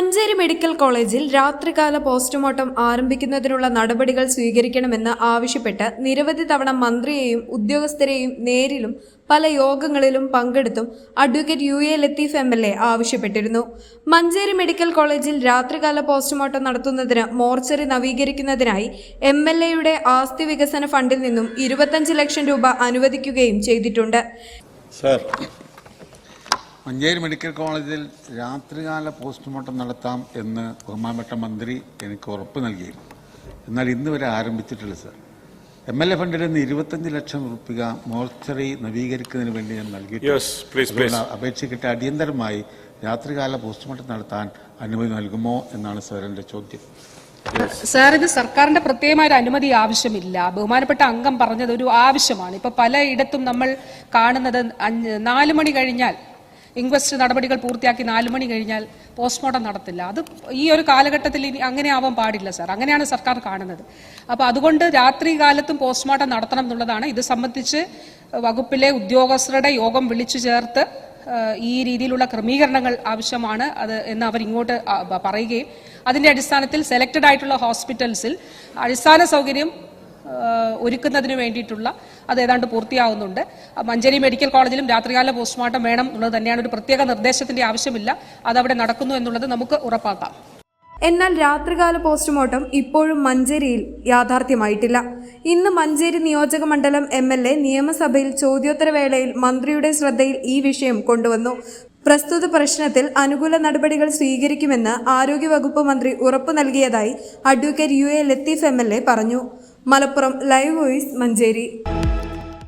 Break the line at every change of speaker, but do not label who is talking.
Manjeri medical കോളേജിൽ രാത്രികാല postmortem ആരംഭിക്കുന്നതിനുള്ള നടപടികൾ സ്വീകരിക്കണമെന്ന് ആവശ്യപ്പെട്ട് നിരവധി തവണ മന്ത്രിയെയും ഉദ്യോഗസ്ഥരെയും നേരിലും പല യോഗങ്ങളിലും പങ്കെടുത്തും advocate U A Latheef M L A ആവശ്യപ്പെട്ടിരുന്നു. മഞ്ചേരി മെഡിക്കൽ കോളേജിൽ രാത്രികാല പോസ്റ്റ്മോർട്ടം നടത്തുന്നതിന് മോർച്ചറി നവീകരിക്കുന്നതിനായി എം എൽ എയുടെ ആസ്തി വികസന ഫണ്ടിൽ നിന്നും ഇരുപത്തഞ്ച് ലക്ഷം രൂപ അനുവദിക്കുകയും ചെയ്തിട്ടുണ്ട്.
മഞ്ചേരി മെഡിക്കൽ കോളേജിൽ രാത്രികാല പോസ്റ്റ്മോർട്ടം നടത്താം എന്ന് ബഹുമാനപ്പെട്ട മന്ത്രി എനിക്ക് ഉറപ്പ് നൽകിയിരുന്നു. എന്നാൽ ഇന്ന് വരെ ആരംഭിച്ചിട്ടില്ല സർ. എം എൽ എ ഫണ്ടിൽ നിന്ന് ഇരുപത്തഞ്ച് ലക്ഷം റുപ്യ മോർച്ചറി നവീകരിക്കുന്നതിന് വേണ്ടി ഞാൻ നൽകിയിട്ടുണ്ട്.
Yes, please, please.
അതുകൊണ്ട് അപേക്ഷയ്ക്കിട്ട് അടിയന്തരമായി രാത്രികാല പോസ്റ്റ്മോർട്ടം നടത്താൻ അനുമതി നൽകുമോ എന്നാണ് സാർ എന്റെ ചോദ്യം.
സാർ ഇത് സർക്കാരിന്റെ പ്രത്യേകമായ ഒരു അനുമതി ആവശ്യമില്ല. ബഹുമാനപ്പെട്ട അംഗം പറഞ്ഞത് ഒരു ആവശ്യമാണ്. ഇപ്പൊ പലയിടത്തും നമ്മൾ കാണുന്നത് നാലു മണി കഴിഞ്ഞാൽ ഇൻക്വസ്റ്റ് നടപടികൾ പൂർത്തിയാക്കി നാല് മണി കഴിഞ്ഞാൽ പോസ്റ്റ്മോർട്ടം നടത്തില്ല. അത് ഈ ഒരു കാലഘട്ടത്തിൽ ഇനി അങ്ങനെ ആവാൻ പാടില്ല സാർ. അങ്ങനെയാണ് സർക്കാർ കാണുന്നത്. അപ്പോൾ അതുകൊണ്ട് രാത്രി കാലത്തും പോസ്റ്റ്മോർട്ടം നടത്തണം എന്നുള്ളതാണ്. ഇത് സംബന്ധിച്ച് വകുപ്പിലെ ഉദ്യോഗസ്ഥരുടെ യോഗം വിളിച്ചു ചേർത്ത് ഈ രീതിയിലുള്ള ക്രമീകരണങ്ങൾ ആവശ്യമാണ് അത് എന്ന് അവർ ഇങ്ങോട്ട് പറയുകയും അതിന്റെ അടിസ്ഥാനത്തിൽ സെലക്റ്റഡ് ആയിട്ടുള്ള ഹോസ്പിറ്റൽസിൽ അടിസ്ഥാന സൗകര്യം ഒരുക്കുന്നതിന് വേണ്ടിയിട്ടുള്ള അത് ഏതാണ്ട് പൂർത്തിയാവുന്നുണ്ട്. മഞ്ചേരി മെഡിക്കൽ കോളേജിലും രാത്രികാല പോസ്റ്റ്മോർട്ടം വേണം എന്നുള്ളത് തന്നെയാണ് ഒരു പ്രത്യേക നിർദ്ദേശത്തിന്റെ ആവശ്യമില്ല. അതവിടെ നടക്കുന്നു എന്നുള്ളത് നമുക്ക് ഉറപ്പാക്കാം.
എന്നാൽ രാത്രികാല പോസ്റ്റ്മോർട്ടം ഇപ്പോഴും മഞ്ചേരിയിൽ യാഥാർത്ഥ്യമായിട്ടില്ല. ഇന്ന് മഞ്ചേരി നിയോജക മണ്ഡലം എം എൽ എ നിയമസഭയിൽ ചോദ്യോത്തരവേളയിൽ മന്ത്രിയുടെ ശ്രദ്ധയിൽ ഈ വിഷയം കൊണ്ടുവന്നു. പ്രസ്തുത പ്രശ്നത്തിൽ അനുകൂല നടപടികൾ സ്വീകരിക്കുമെന്ന് ആരോഗ്യവകുപ്പ് മന്ത്രി ഉറപ്പു നൽകിയതായി advocate U A Latheef A പറഞ്ഞു. Malappuram live voice Manjeri